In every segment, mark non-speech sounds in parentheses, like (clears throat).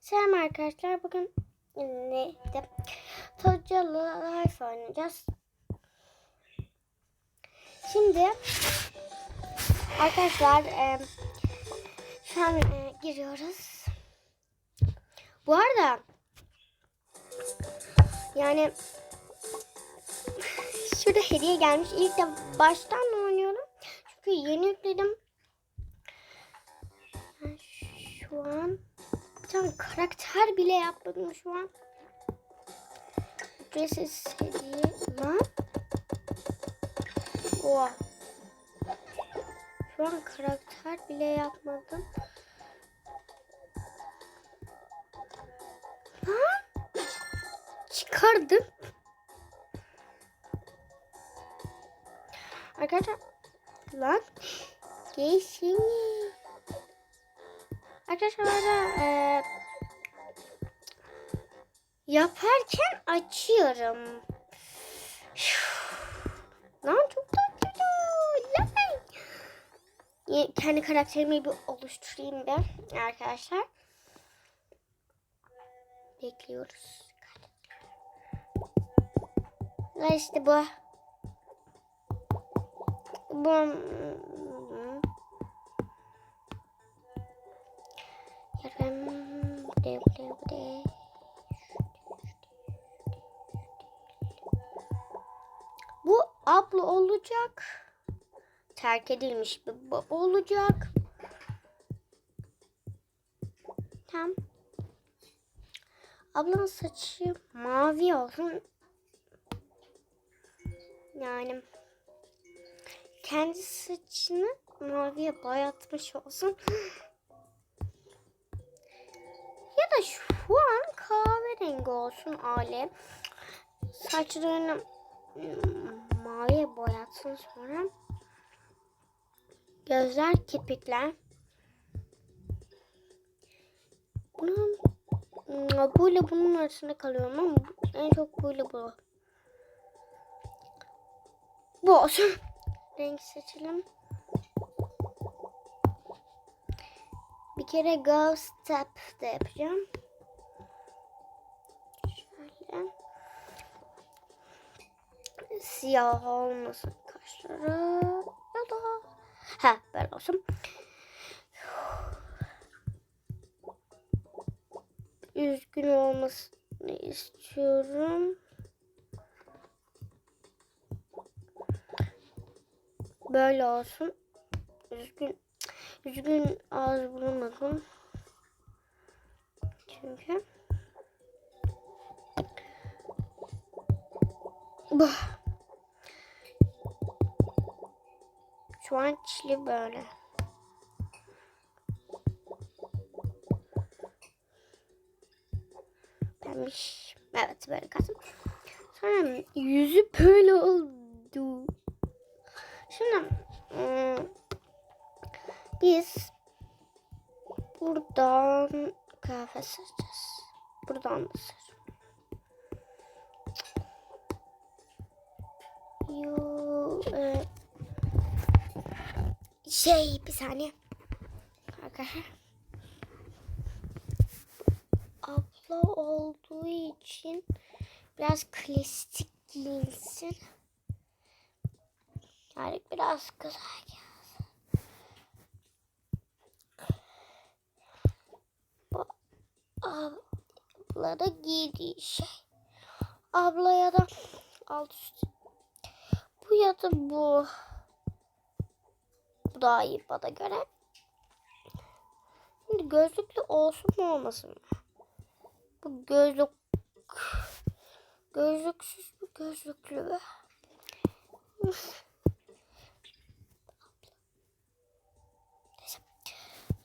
Selam arkadaşlar. Bugün neydi? Tocalı Life oynayacağız. Şimdi arkadaşlar e, şu an e, giriyoruz. Bu arada yani (laughs) şurada hediye gelmiş. İlk de baştan oynuyorum. Çünkü yeni yükledim. Şu an tane karakter bile yapmadım şu an. Ücretsiz hediye lan. Oha. Şu an karakter bile yapmadım. Lan. Çıkardım. Arkadaşlar lan geçin. Arkadaşlar e, yaparken açıyorum. Lan çok tatlı. Lan. Kendi karakterimi bir oluşturayım ben arkadaşlar. Bekliyoruz. Ve işte bu. Bu. Buraya buraya buraya. Bu abla olacak. Terk edilmiş bir baba olacak. Tamam. Ablanın saçı mavi olsun. Yani kendi saçını maviye boyatmış olsun. Şu an kahverengi olsun Ali. Saçlarını hmm, maviye boyatsın sonra. Gözler, kirpikler. Bunun hmm, bu ile bunun arasında kalıyorum ama en çok bu ile bu. Bu olsun. Renk seçelim. Bir kere go step de yapacağım. Şöyle. Siyah olmasın kaşları. Ya da ha böyle olsun. Üzgün olmasını istiyorum. Böyle olsun. Üzgün üzgün ağız bulamadım. Çünkü bu şu an çili böyle. Pembiş. Evet böyle kalsın. Sonra yüzü böyle oldu. Şimdi ım, biz buradan kahve seçeceğiz. Buradan da seç. Yo, e, şey bir saniye. Arkadaşlar. Abla olduğu için biraz klasik giyinsin. Yani biraz güzel gelsin. Bu abla da giydiği şey. Abla ya da alt üst. Bu ya da bu. Bu daha iyi bana göre. Şimdi gözlüklü olsun mu olmasın mı? Bu gözlük gözlüksüz mü gözlüklü mü?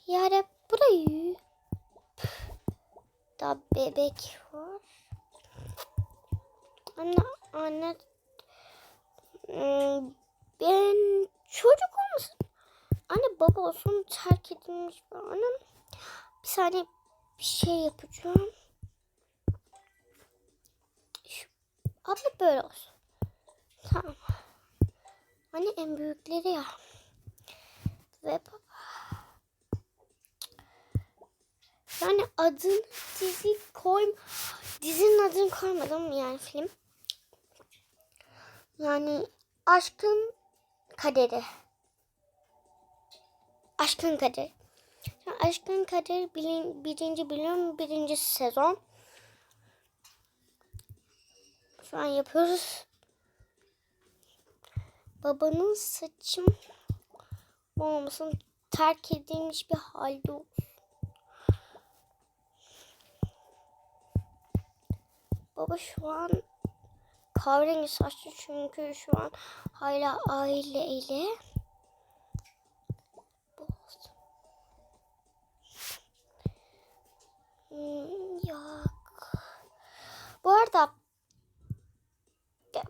Yani burayı da bebek var. Anne anne hmm, ben çocuk olmasın. Anne baba olsun terk edilmiş bir annem. Bir saniye bir şey yapacağım. Şu, abla böyle olsun. Tamam. Anne en büyükleri ya. Ve baba. Yani adını dizi koy dizinin adını koymadım yani film. Yani aşkın kaderi. Aşkın kaderi. Yani aşkın kaderi bilin, birinci bölüm birinci sezon. Şu an yapıyoruz. Babanın saçım olmasın terk edilmiş bir halde olsun. Baba şu an kahverengi saçlı çünkü şu an hala aileyle. Hmm, yok. Bu arada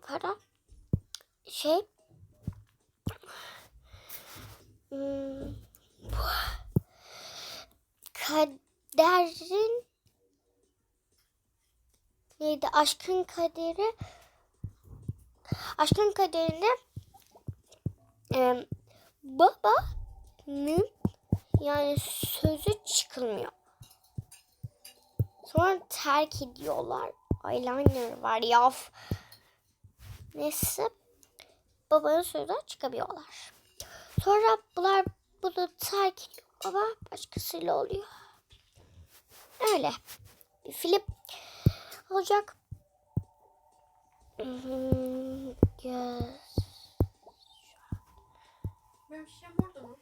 para şey hmm, kaderin neydi aşkın kaderi aşkın kaderinde e, babanın yani sözü çıkılmıyor. Sonra terk ediyorlar. Eyeliner var ya. Neyse babanın sözünden çıkamıyorlar. Sonra bunlar bunu terk ediyor ama başkasıyla oluyor. Öyle. Film olacak. Göz. Benim şişem orada mı?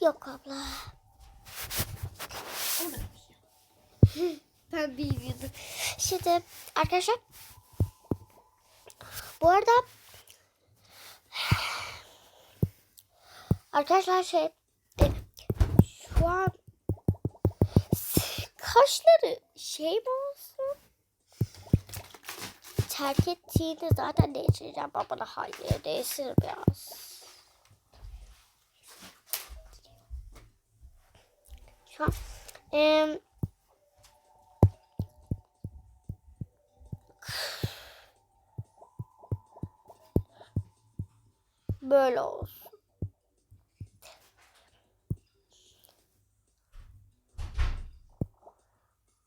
Yok abla. O ya? Ben. Şimdi arkadaşlar bu arada arkadaşlar şey e, şu an kaşları şey mi olsun? Terk ettiğini zaten değiştireceğim. Baba hayır değiştir biraz. Şu böyle olsun.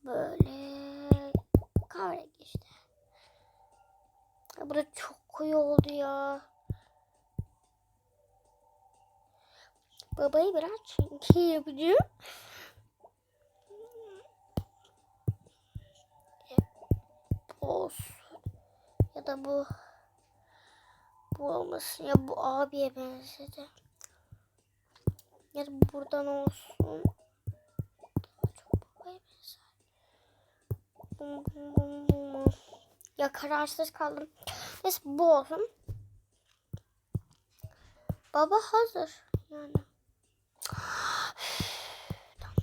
Böyle kahverengi işte. Ya Bu da çok koyu oldu ya. Babayı biraz çünkü yapacağım. Olsun. Ya da bu bu olmasın. Ya bu abiye benzedi. Ya da buradan olsun. Çok babaya benzer. Bum bum bum bum. Ya kararsız kaldım. Neyse bu olsun. Baba hazır. Yani. Tamam.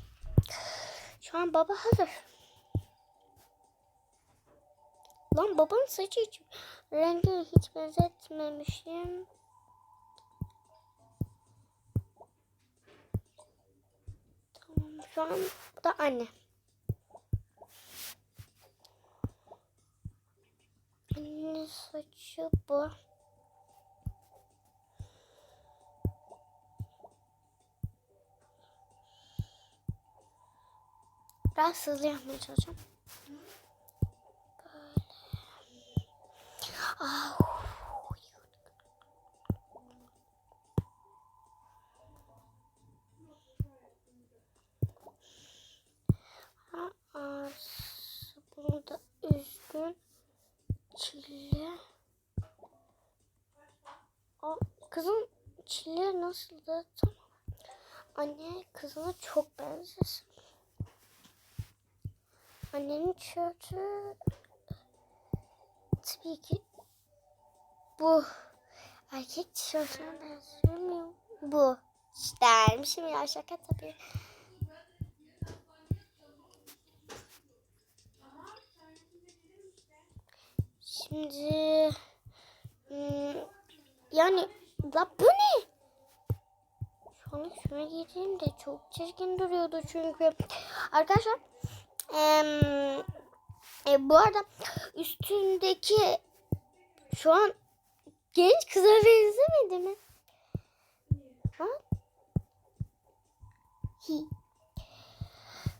Şu an baba hazır. Lan babanın saçı hiç rengi hiç benzetmemişim. Tamam şu an bu da anne. Anne saçı bu. Biraz hızlı yapmaya çalışacağım. Ah. Bunu da üzgün çile. Aa, kızın çile nasıldı? Tamam. Anne kızına çok benzesin. Annenin tişörtü tabii ki bu erkek tişörtüne benziyor mu? Bu. İşte ya şaka tabii. Şimdi hmm, yani la bu ne? Şu an şuna gireyim de çok çirkin duruyordu çünkü. Arkadaşlar e, bu arada üstündeki şu an genç kıza benzemedi mi? Ha? Hi.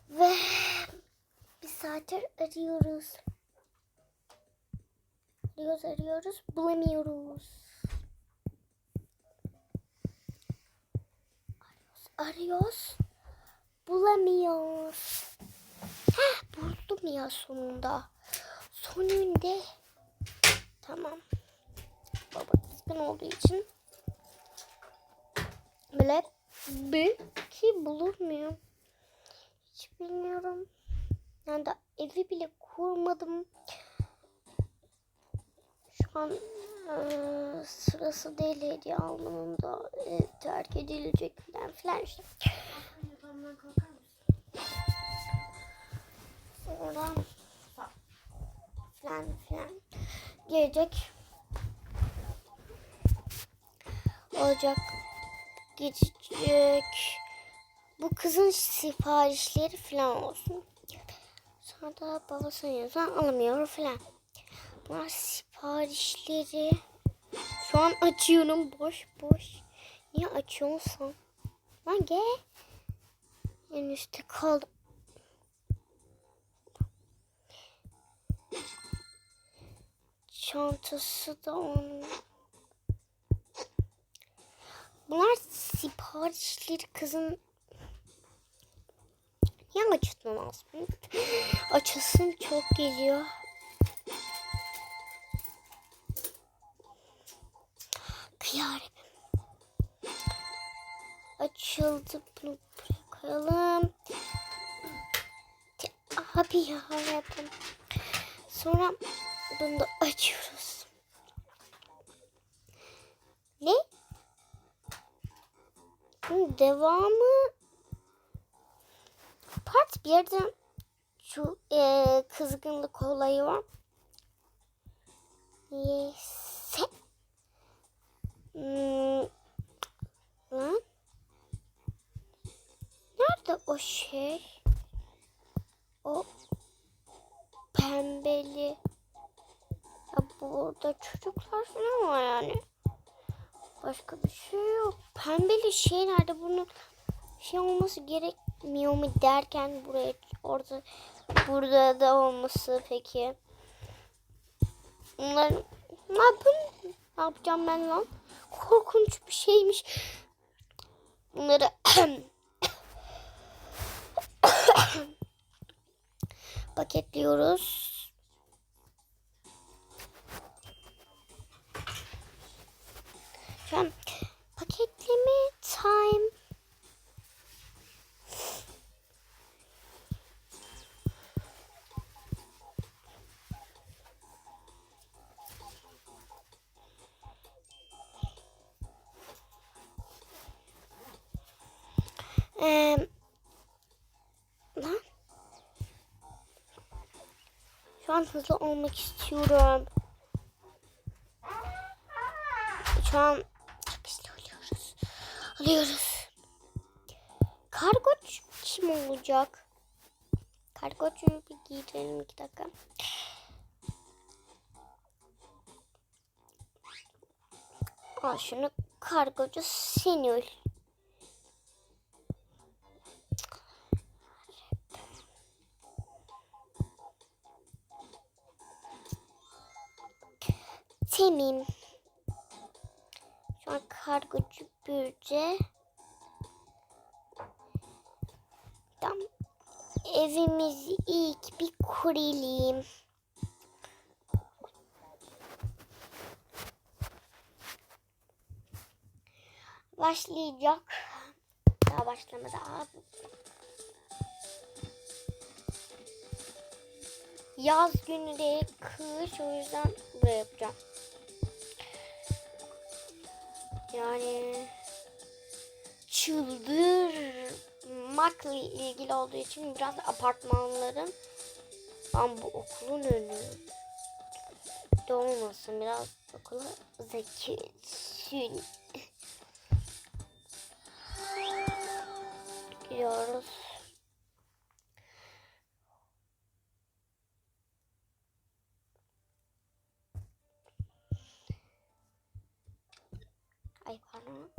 Ve bir saattir arıyoruz. Arıyoruz arıyoruz bulamıyoruz. Arıyoruz arıyoruz bulamıyoruz. Heh, buldum ya sonunda. Sonunda. Tamam. Baba kızgın olduğu için böyle belki bulur muyum? Hiç bilmiyorum. Yani da evi bile kurmadım. Şu an eee, sırası değil hediye almanın da ev terk edilecek falan filan işte. Mısın? Sonra filan gelecek. Olacak. Geçecek. Bu kızın siparişleri falan olsun. Sonra da babasının yüzünden alamıyor falan. Bunlar siparişleri. Şu an açıyorum boş boş. Niye açıyorsun? Lan gel. En üstte kaldım. Çantası da onun. Bunlar siparişleri kızın. Niye açılmaz? Açılsın çok geliyor. Kıyarım. Açıldı. Bunu buraya koyalım. Abi ya hayatım. Sonra bunu da açıyoruz. Ne? Bunun devamı part bir yerden şu e, kızgınlık olayı var. Neyse. Hmm. Lan. Nerede o şey? O pembeli. Ya burada çocuklar falan var yani. Başka bir şey yok. Pembeli şey nerede? Bunun şey olması gerekmiyor mu derken buraya orada burada da olması peki. Bunlar ne yapın? Ne yapacağım ben lan? Korkunç bir şeymiş. Bunları (clears throat) paketliyoruz. Şu an hızlı olmak istiyorum. Şu an çok hızlı oluyoruz. Alıyoruz. Kargoç kim olacak? Kargocu bir giydirelim iki dakika. Al şunu kargocu Senül. Temim. Şu an kargocu Bürce. Tamam. Evimizi ilk bir kurayım. Başlayacak. Daha başlamadı abi. Yaz günü değil kış o yüzden buraya yapacağım. Yani çıldırmakla ilgili olduğu için biraz apartmanların ben bu okulun önü de olmasın biraz okula zekisin (laughs) gidiyoruz. Pardon.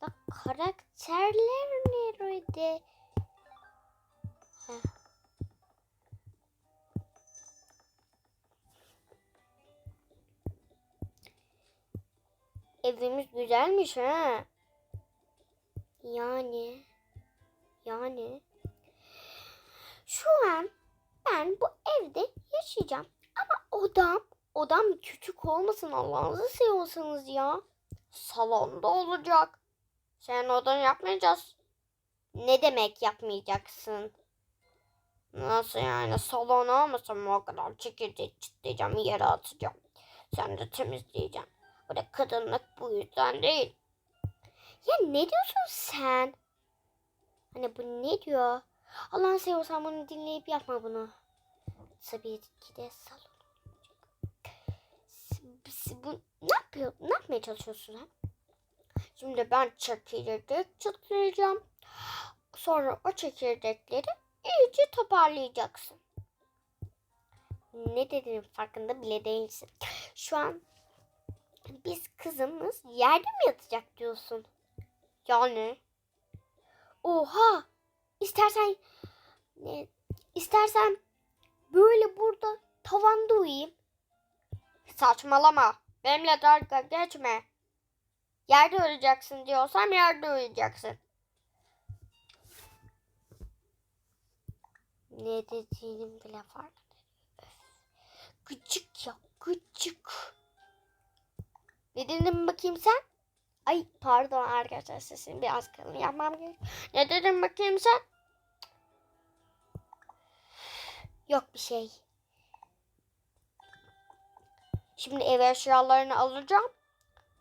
Bak karakterler nerede? Heh. Evimiz güzelmiş ha. Yani. Yani. Şu an ben bu evde yaşayacağım. Ama odam, odam küçük olmasın Allah'ınızı seviyorsanız ya. Salonda olacak. Sen odan yapmayacağız. Ne demek yapmayacaksın? Nasıl yani? Salon olmasın mı o kadar çekirdek çitleyeceğim, yere atacağım. Sen de temizleyeceksin. Böyle kadınlık bu yüzden değil. Ya ne diyorsun sen? Hani bu ne diyor? Allah'ını seviyorsan bunu dinleyip yapma bunu. Tabii ki de salon. Bu, ne yapıyor? Ne yapmaya çalışıyorsun ha? Şimdi ben çekirdek çıtlayacağım. Sonra o çekirdekleri iyice toparlayacaksın. Ne dediğinin farkında bile değilsin. Şu an biz kızımız yerde mi yatacak diyorsun? Yani. Oha! İstersen ne istersen böyle burada tavanda uyuyayım. Saçmalama. Benimle dalga geçme. Yerde uyuyacaksın diyorsam yerde uyuyacaksın. Ne dediğinin bile. Öf. Gıcık ya gıcık. Ne dedin bakayım sen? Ay pardon arkadaşlar sesini biraz kalın yapmam gerek. Ne dedin bakayım sen? Yok bir şey. Şimdi ev eşyalarını alacağım.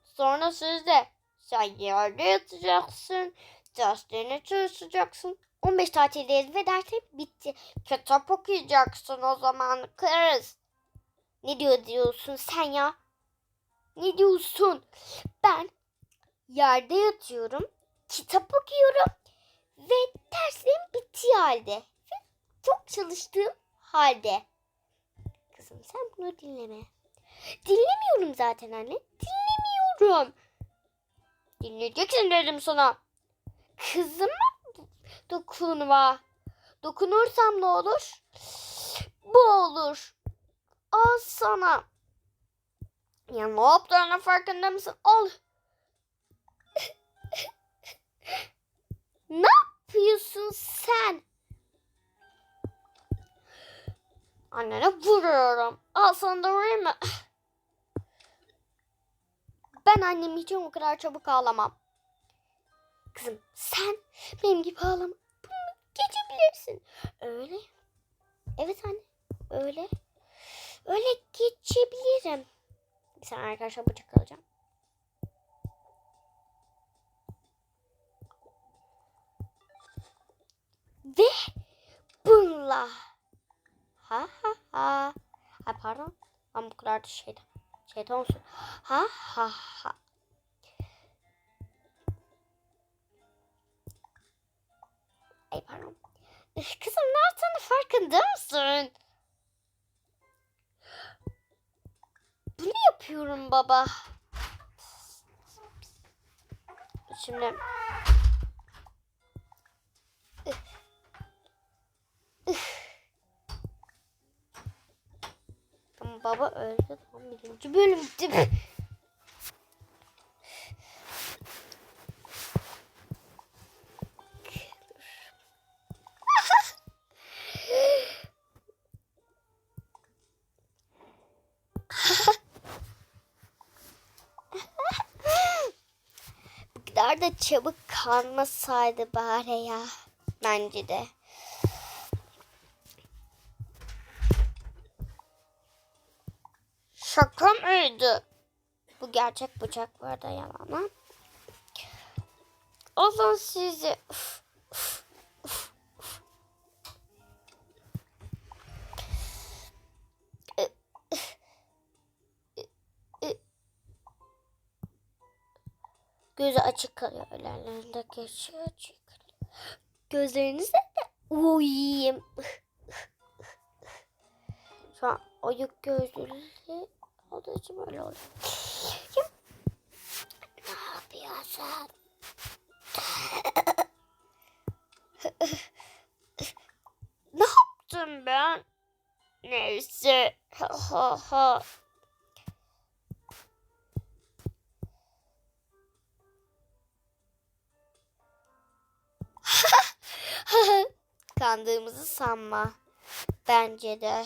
Sonra siz de sen yerde yatacaksın. Derslerini çalışacaksın. 15 tatildeyiz ve dersim bitti. Kitap okuyacaksın o zaman kız. Ne diyor diyorsun sen ya? Ne diyorsun? Ben yerde yatıyorum, kitap okuyorum ve derslerim bittiği halde ve çok çalıştığım halde. Kızım sen bunu dinleme. Dinlemiyorum zaten anne. Dinlemiyorum. Dinleyeceksin dedim sana. Kızıma dokunma. Dokunursam ne olur? Bu olur. Al sana. Ya ne yaptığının farkında mısın? Al. (laughs) ne yapıyorsun sen? Annene vuruyorum. Al sana da vurayım mı? Ben annem için o kadar çabuk ağlamam. Kızım sen benim gibi ağlama. Geçebilirsin. Öyle. Evet anne. Öyle. Öyle geçebilirim. Saniye arkadaşlar bıçak alacağım. Ve bununla ha ha ha Ay pardon. Ben bu kadar da şeytan. Şeytan. Ha ha ha. Ay pardon. Kızım ne yaptığını farkında mısın? Bunu yapıyorum baba. Şimdi Üf. Üf. Baba öldü. Tamam birinci bölüm bitti. Bu kadar da çabuk kalmasaydı bari ya. Bence de. Mıydı? Bu gerçek bıçak bu arada yalan ha. Alın sizi. Uf, uf, uf, uf. Gözü açık kalıyor. Önlerinde geçiyor açık kalıyor. Gözlerinize de uyuyayım. Şu an oyuk gözlüğü olduğu için böyle. Ya, ne yapıyorsun? yaptım ben? Neyse. Ha ha ha. Kandığımızı sanma. Bence de.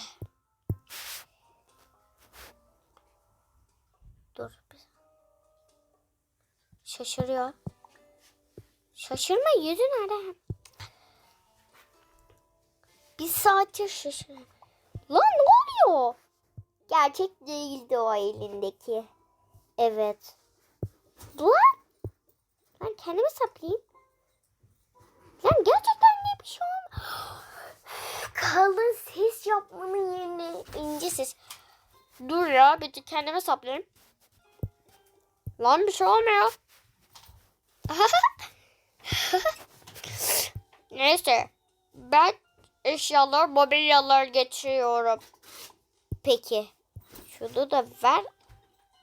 Şaşırıyor. Şaşırma yüzü nerede? Bir saattir şaşırıyor. Lan ne oluyor? Gerçek değildi o elindeki. Evet. Lan. Lan kendimi saplayayım. Lan gerçekten ne bir şey oldu? (gasps) Kalın ses yapmanın yerine ince ses. Dur ya bir kendime saplayayım. Lan bir şey olmuyor. (laughs) Neyse. Ben eşyalar, mobilyalar getiriyorum. Peki. Şunu da ver.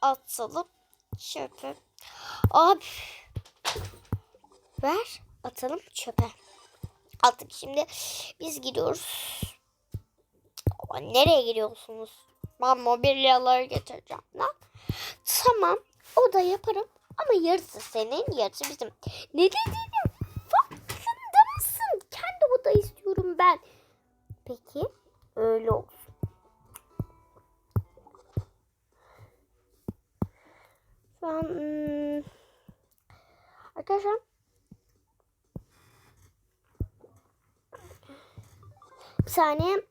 Atalım. Çöpe. Abi. Ver. Atalım çöpe. Attık şimdi. Biz gidiyoruz. Nereye gidiyorsunuz? Ben mobilyaları getireceğim lan. Tamam. O da yaparım. Ama yarısı senin, yarısı bizim. Ne dediğinin farkında mısın? Kendi oda istiyorum ben. Peki. Öyle olsun. Şu an hmm, arkadaşlar bir saniye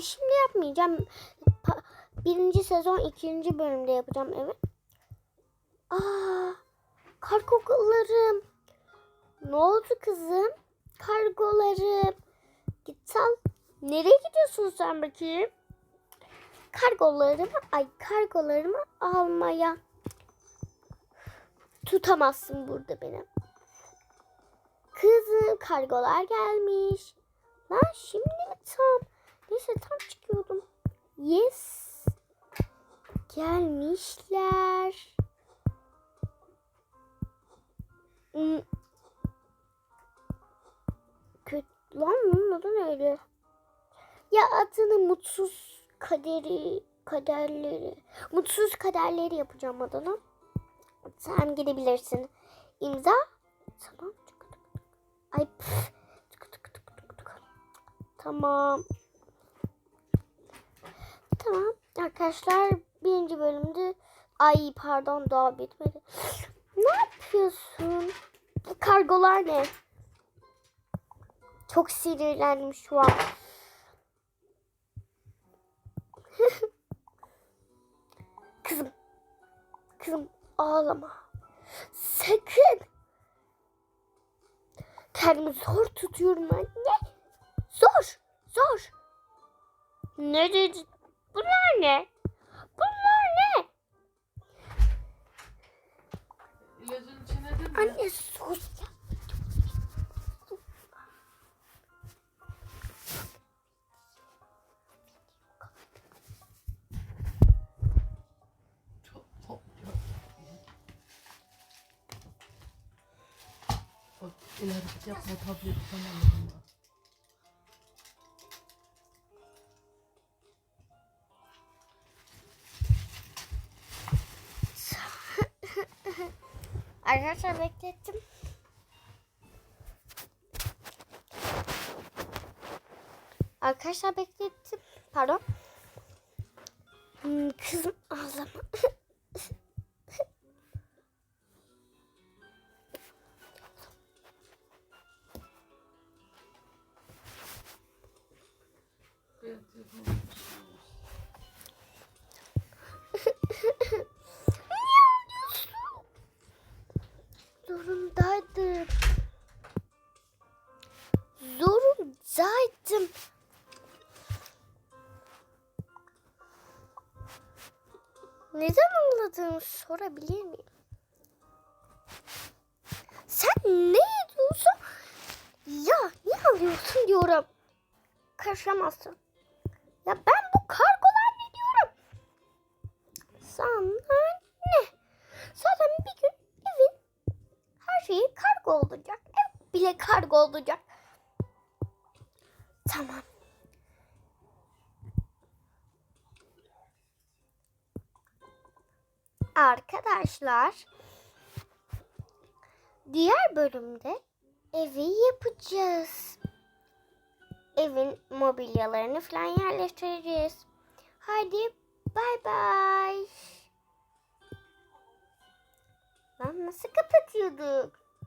şimdi yapmayacağım. Pa- birinci sezon ikinci bölümde yapacağım evet. Aa, kargolarım. Ne oldu kızım? Kargolarım. Git al. Nereye gidiyorsun sen bakayım? Kargolarımı, ay kargolarımı almaya. Tutamazsın burada beni. Kızım kargolar gelmiş. Lan şimdi mi tam? Neyse tam çıkıyordum. Yes. Gelmişler. Hmm. Kötü lan bunun adı neydi? Ya adını mutsuz kaderi kaderleri mutsuz kaderleri yapacağım adını. Sen gidebilirsin. İmza. Tamam. Ay. Tamam. Tamam. Arkadaşlar birinci bölümde ay pardon daha bitmedi. Ne yapıyorsun? Bu kargolar ne? Çok sinirlendim şu an. (laughs) Kızım. Kızım ağlama. Sakın. Kendimi zor tutuyorum anne. Zor. Zor. Ne dedi? Bunlar ne? Anne sus ya. Çok top ya. Bak ileride yapma tableti tamam mı? Arkadaşlar beklettim. Arkadaşlar beklettim. Pardon. Hmm, kızım ağlama. (laughs) Zorundaydım. Zorundaydım. Neden ağladığını sorabilir miyim? Sen ne ediyorsun? Ya niye ağlıyorsun diyorum. Karışamazsın. Ya ben bu kargolar ne diyorum? Sana kargo olacak. Hep bile kargo olacak. Tamam. Arkadaşlar diğer bölümde evi yapacağız. Evin mobilyalarını falan yerleştireceğiz. Hadi bay bay. Lan nasıl kapatıyorduk?